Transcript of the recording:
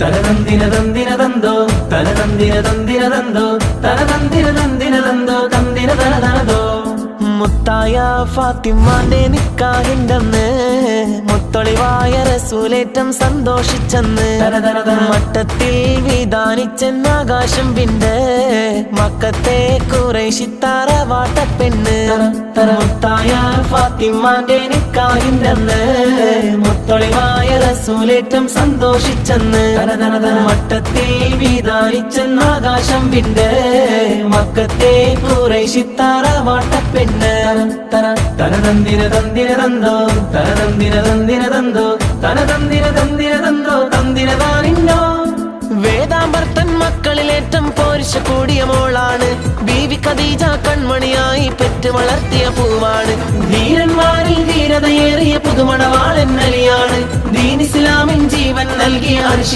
തനതന്തിന തന്തിന തന്തോ തനതന്തിന തന്തിന തന്തോ തനതന്തിന തന്തിന തന്തോ തന്തിന തനതനതോ മുത്തായ ഫാത്തിമാന്റെ നിക്കാഹിന്റന്ന് മുത്തൊളിവായ റസൂലേറ്റം സന്തോഷിച്ചെന്ന്. മട്ടത്തിൽ വിധാനിച്ചെന്ന് ആകാശം പിണ്ട് മക്കത്തെ കുറേശിത്താറ വാട്ടപ്പെണ്ണ് മുത്തായ ഫാത്തിമാന്റെ നിക്കാഹിന്റന്ന് മുത്തൊളിവായ റസൂലേറ്റം സന്തോഷിച്ചെന്ന് മട്ടത്തിൽ വിധാനിച്ചെന്ന് ആകാശം വിണ്ട്. മക്കത്തെ കുറേശിത്താറ വാട്ടപ്പെണ്ണ് തനതന്തിന തന്തിന തന്തോ തനതന്തിന തന്തിന തന്തോ തനതന്തിന തന്തിന തന്തോ തന്തിന താനിന്നോ വേദാമ്പർത്തൻ മക്കളിലേറ്റം പോരിച്ച കൂടിയ മോളാണ്. ബീവി ഖദീജ കൺമണിയായി പെറ്റ് വളർത്തിയ പൂവാണ്. ധീരന്മാരിൽ ധീരതയേറിയ പുതുമണവാളൻ ജീവൻ നൽകിയ